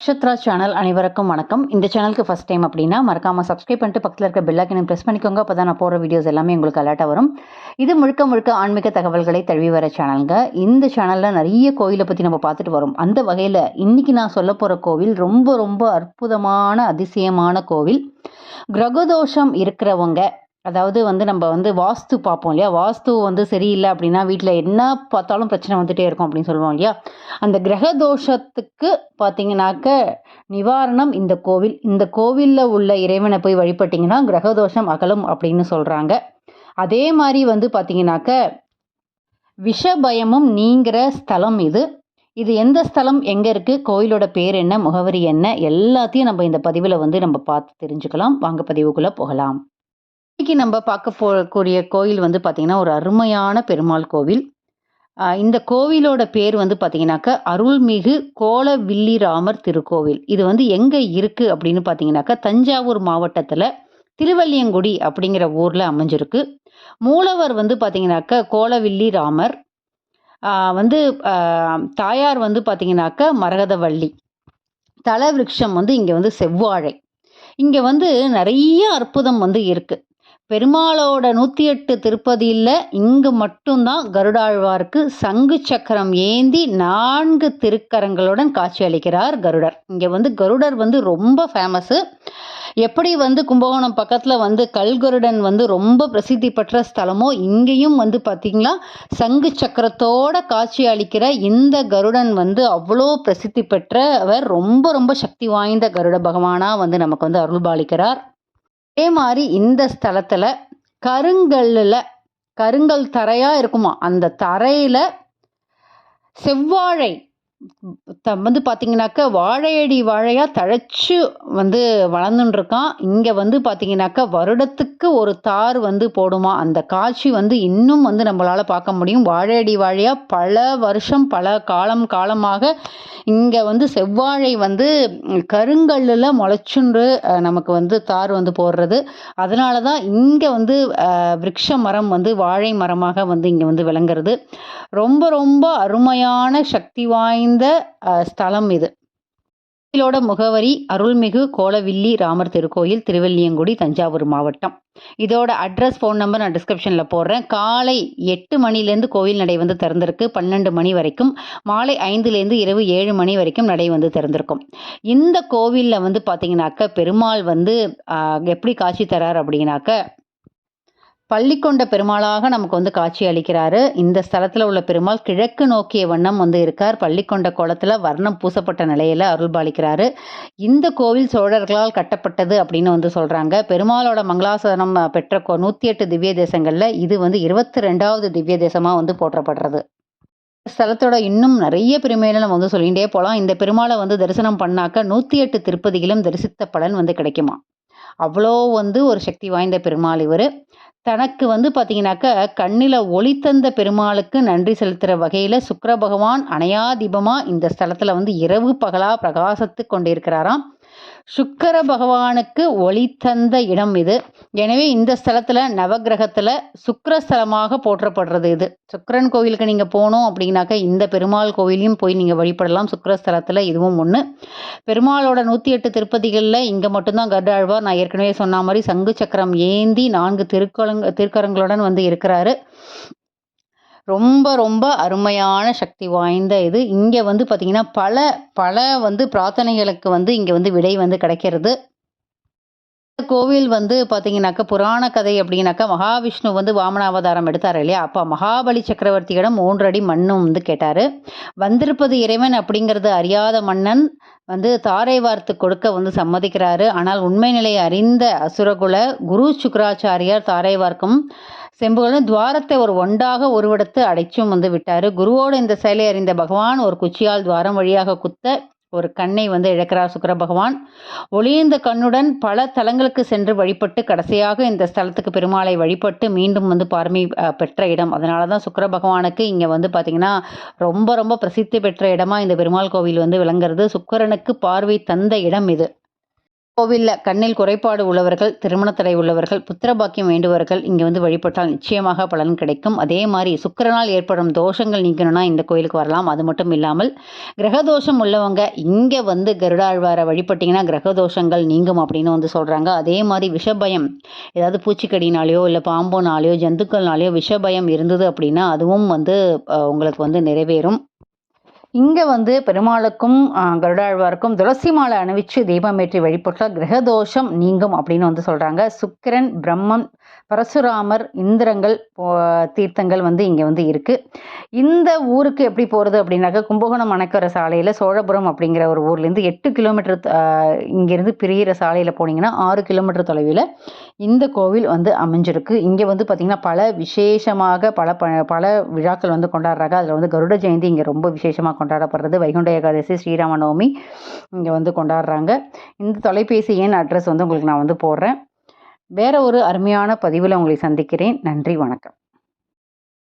Nakshatra channel அனைவருக்கும் வணக்கம். இந்த சேனலுக்கு ஃபஸ்ட் டைம் அப்படின்னா மறக்காமல் சப்ஸ்கிரைப் பண்ணிட்டு பக்கத்தில் இருக்க பெல்லாக்கினை ப்ரெஸ் பண்ணிக்கோங்க. அப்போ தான் நான் போகிற வீடியோஸ் எல்லாமே உங்களுக்கு அலர்ட்டாக வரும். இது முழுக்க முழுக்க ஆன்மீக தகவல்களை தழுவி வர சேனலுங்க. இந்த சேனலில் நிறைய கோயிலை பற்றி நம்ம பார்த்துட்டு வரோம். அந்த வகையில் இன்றைக்கி நான் சொல்ல போகிற கோவில் ரொம்ப ரொம்ப அற்புதமான அதிசயமான கோவில். கிரகதோஷம் இருக்கிறவங்க அதாவது வந்து நம்ம வந்து வாஸ்து பார்ப்போம் இல்லையா? வாஸ்து வந்து சரியில்லை அப்படின்னா வீட்டில் என்ன பார்த்தாலும் பிரச்சனை வந்துட்டே இருக்கும் அப்படின்னு சொல்லுவோம் இல்லையா? அந்த கிரக தோஷத்துக்கு பார்த்தீங்கன்னாக்க நிவாரணம் இந்த கோவில். இந்த கோவிலில் உள்ள இறைவனை போய் வழிபட்டிங்கன்னா கிரக தோஷம் அகலும் அப்படின்னு சொல்கிறாங்க அதே மாதிரி வந்து பார்த்தீங்கன்னாக்க விஷபயமும் நீங்கிற ஸ்தலம் இது. இது எந்த ஸ்தலம்? எங்கே இருக்குது கோயிலோட பேர் என்ன? முகவரி என்ன? எல்லாத்தையும் நம்ம இந்த பதிவில் வந்து நம்ம பார்த்து தெரிஞ்சுக்கலாம். வாங்க பதிவுக்குள்ளே போகலாம். இன்னைக்கு நம்ம பார்க்க போகக்கூடிய கோயில் வந்து பார்த்திங்கன்னா ஒரு அருமையான பெருமாள் கோவில். இந்த கோவிலோட பேர் வந்து பார்த்தீங்கன்னாக்க அருள்மிகு கோலவில்லிராமர் திருக்கோவில். இது வந்து எங்கே இருக்குது அப்படின்னு பார்த்தீங்கன்னாக்கா தஞ்சாவூர் மாவட்டத்தில் திருவல்லியங்குடி அப்படிங்கிற ஊரில் அமைஞ்சிருக்கு. மூலவர் வந்து பார்த்தீங்கன்னாக்க கோலவில்லி ராமர் வந்து தாயார் வந்து பார்த்தீங்கன்னாக்க மரகதவள்ளி. தலவிருட்சம் வந்து இங்கே வந்து செவ்வாழை. இங்கே வந்து நிறைய அற்புதம் வந்து இருக்குது பெருமாளோட நூற்றி எட்டு திருப்பதியில் இங்கு மட்டும்தான் கருடாழ்வாருக்கு சங்கு சக்கரம் ஏந்தி நான்கு திருக்கரங்களுடன் காட்சி அளிக்கிறார் கருடர். இங்கே வந்து கருடர் வந்து ரொம்ப ஃபேமஸ்ஸு எப்படி வந்து கும்பகோணம் பக்கத்தில் வந்து கல்கருடன் வந்து ரொம்ப பிரசித்தி பெற்ற ஸ்தலமோ இங்கேயும் வந்து பார்த்திங்களா சங்கு சக்கரத்தோட காட்சி அளிக்கிற இந்த கருடன் வந்து அவ்வளோ பிரசித்தி பெற்றவர் ரொம்ப ரொம்ப சக்தி வாய்ந்த கருட பகவானாக வந்து நமக்கு வந்து அருள்பாலிக்கிறார். அதே மாதிரி இந்த ஸ்தலத்தில் கருங்கல்லில் கருங்கல் தரையாக இருக்குமா? அந்த தரையில் செவ்வாழை த- வந்து பார்த்தீங்கன்னாக்க வாழையடி வாழையாக தழைச்சு வந்து வளர்ந்துட்டுருக்கான் இங்கே வந்து பார்த்தீங்கன்னாக்கா வருடத்துக்கு ஒரு தார் வந்து போடுமா? அந்த காட்சி வந்து இன்னும் வந்து நம்மளால் பார்க்க முடியும். வாழையடி வாழையாக பல வருஷம் பல காலம் காலமாக இங்கே வந்து செவ்வாழை வந்து கருங்கல்லில் முளைச்சுன்று நமக்கு வந்து தார் வந்து போடுறது. அதனால தான் இங்கே வந்து விரக்ஷ மரம் வந்து வாழை மரமாக வந்து இங்கே வந்து விளங்குறது. ரொம்ப ரொம்ப அருமையான சக்தி வாய்ந்த ஸ்தலம் இது. கோயிலோட முகவரி அருள்மிகு கோலவில்லி ராமர் திருக்கோயில் திருவெல்லியங்குடி தஞ்சாவூர் மாவட்டம். இதோட அட்ரஸ் ஃபோன் நம்பர் நான் டிஸ்கிரிப்ஷனில் போடுறேன். காலை எட்டு மணிலேருந்து கோயில் நடை வந்து திறந்திருக்கு. பன்னெண்டு மணி வரைக்கும். மாலை ஐந்துலேருந்து இரவு ஏழு மணி வரைக்கும் நடை வந்து திறந்திருக்கும். இந்த கோவிலில் வந்து பார்த்தீங்கன்னாக்க பெருமாள் வந்து எப்படி காட்சி தரார் அப்படின்னாக்க பள்ளிக்கொண்ட பெருமாளாக நமக்கு வந்து காட்சி அளிக்கிறாரு. இந்த ஸ்தலத்தில் உள்ள பெருமாள் கிழக்கு நோக்கிய வண்ணம் வந்து இருக்கார். பள்ளிக்கொண்ட கோலத்தில் வர்ணம் பூசப்பட்ட நிலையில் அருள்பாலிக்கிறாரு இந்த கோவில் சோழர்களால் கட்டப்பட்டது அப்படின்னு வந்து சொல்கிறாங்க பெருமாளோட மங்களாசனம் பெற்ற கோ நூற்றி எட்டு திவ்ய தேசங்களில் இது வந்து இருபத்தி ரெண்டாவது திவ்ய தேசமாக வந்து போற்றப்படுறது. ஸ்தலத்தோட இன்னும் நிறைய பெருமையில நம்ம வந்து சொல்லிகிட்டே போகலாம் இந்த பெருமாளை வந்து தரிசனம் பண்ணாக்க நூற்றி எட்டு திருப்பதிகளும் தரிசித்த பலன் வந்து கிடைக்குமா அவ்வளோ வந்து ஒரு சக்தி வாய்ந்த பெருமாள் இவர். தனக்கு வந்து பார்த்தீங்கன்னாக்க கண்ணில் ஒளி தந்த பெருமாளுக்கு நன்றி செலுத்துகிற வகையில் சுக்கர பகவான் அணையா தீபமாக இந்த ஸ்தலத்தில் வந்து இரவு பகலாக பிரகாசத்து கொண்டிருக்கிறாராம். சுக்கர பகவானுக்கு ஒளி தந்த இடம் இது. எனவே இந்த ஸ்தலத்தில் நவக்கிரகத்தில் சுக்கிரஸ்தலமாக போற்றப்படுறது இது. சுக்கிரன் கோவிலுக்கு நீங்கள் போகணும் அப்படின்னாக்க இந்த பெருமாள் கோவிலையும் போய் நீங்கள் வழிபடலாம். சுக்கரஸ்தலத்தில் இதுவும் ஒன்று பெருமாளோட நூற்றி எட்டு திருப்பதிகளில் இங்கே மட்டும்தான் கர்டாழ்வார் நான் ஏற்கனவே சொன்ன மாதிரி சங்கு சக்கரம் ஏந்தி நான்கு திருக்கலங் திருக்கரங்களுடன் வந்து இருக்கிறாரு. ரொம்ப ரொம்ப அருமையான சக்தி வாய்ந்த இது. இங்கே வந்து பார்த்திங்கன்னா பல பல வந்து பிரார்த்தனைகளுக்கு வந்து இங்கே வந்து விடை வந்து கிடைக்கிறது. கோவில் வந்து பார்த்தீங்கன்னாக்கா புராண கதை அப்படின்னாக்கா மகாவிஷ்ணு வந்து வாமனாவதாரம் எடுத்தார் இல்லையா? அப்போ மகாபலி சக்கரவர்த்தியிடம் மூன்றடி மண்ணும் வந்து கேட்டார். வந்திருப்பது இறைவன் அப்படிங்கிறது அறியாத மன்னன் வந்து தாரை வார்த்து கொடுக்க வந்து சம்மதிக்கிறாரு. ஆனால் உண்மை நிலையை அறிந்த அசுரகுல குரு சுக்கராச்சாரியார் தாரை வார்க்கும் செம்புகளும் துவாரத்தை ஒரு ஒன்றாக உருவெடுத்து அடைச்சும் வந்து விட்டார். குருவோடு இந்த செயலை அறிந்த பகவான் ஒரு குச்சியால் துவாரம் வழியாக குத்த ஒரு கண்ணை வந்து இழக்கிறார் சுக்கர பகவான். ஒளியந்த கண்ணுடன் பல தலங்களுக்கு சென்று வழிபட்டு கடைசியாக இந்த ஸ்தலத்துக்கு பெருமாளை வழிபட்டு மீண்டும் வந்து பார்மை பெற்ற இடம். அதனால தான் சுக்கிர பகவானுக்கு இங்கே வந்து பார்த்திங்கன்னா ரொம்ப ரொம்ப பிரசித்தி பெற்ற இடமா இந்த பெருமாள் கோவில் வந்து விளங்குறது. சுக்கரனுக்கு பார்வை தந்த இடம் இது. கோவிலில் கண்ணில் குறைபாடு உள்ளவர்கள் திருமணத்தடை உள்ளவர்கள் புத்திரபாக்கியம் வேண்டுவர்கள் இங்கே வந்து வழிபட்டால் நிச்சயமாக பலன் கிடைக்கும். அதே மாதிரி சுக்கிரனால் ஏற்படும் தோஷங்கள் நீக்கணும்னா இந்த கோயிலுக்கு வரலாம். அது மட்டும் இல்லாமல் கிரகதோஷம் உள்ளவங்க இங்கே வந்து கருடாழ்வாரை வழிபட்டிங்கன்னா கிரகதோஷங்கள் நீங்கும் அப்படின்னு வந்து சொல்கிறாங்க அதே மாதிரி விஷபயம் ஏதாவது பூச்சிக்கடினாலேயோ இல்லை பாம்போனாலேயோ ஜந்துக்கள்னாலேயோ விஷபயம் இருந்தது அப்படின்னா அதுவும் வந்து உங்களுக்கு வந்து நிறைவேறும். இங்கே வந்து பெருமாளுக்கும் கருடாழ்வாருக்கும் துளசி மாலை அணிவிச்சு தீபமேற்றி வழிபட்டால் கிரகதோஷம் நீங்கும் அப்படின்னு வந்து சொல்கிறாங்க சுக்கிரன் பிரம்மன் பரசுராமர் இந்திரங்கள் தீர்த்தங்கள் வந்து இங்கே வந்து இருக்குது இந்த ஊருக்கு எப்படி போகிறது அப்படின்னாக்கா கும்பகோணம் அணைக்கிற சாலையில் சோழபுரம் அப்படிங்கிற ஒரு ஊர்லேருந்து எட்டு கிலோமீட்டர் இங்கேருந்து பிரிகிற சாலையில் போனீங்கன்னா ஆறு கிலோமீட்டர் தொலைவில் இந்த கோவில் வந்து அமைஞ்சிருக்கு. இங்கே வந்து பார்த்திங்கன்னா பல விசேஷமாக பல ப பல விழாக்கள் வந்து கொண்டாடுறாங்க. அதில் வந்து கருட ஜெயந்தி இங்கே ரொம்ப விசேஷமாக கொண்டாடப்படுறது. வைகுண்ட ஏகாதசி ஸ்ரீராம நவமி இங்கே வந்து கொண்டாடுறாங்க. இந்த தொலைபேசி எண் அட்ரஸ் வந்து உங்களுக்கு நான் வந்து போடுறேன். வேற ஒரு அருமையான பதிவில் உங்களை சந்திக்கிறேன். நன்றி வணக்கம்.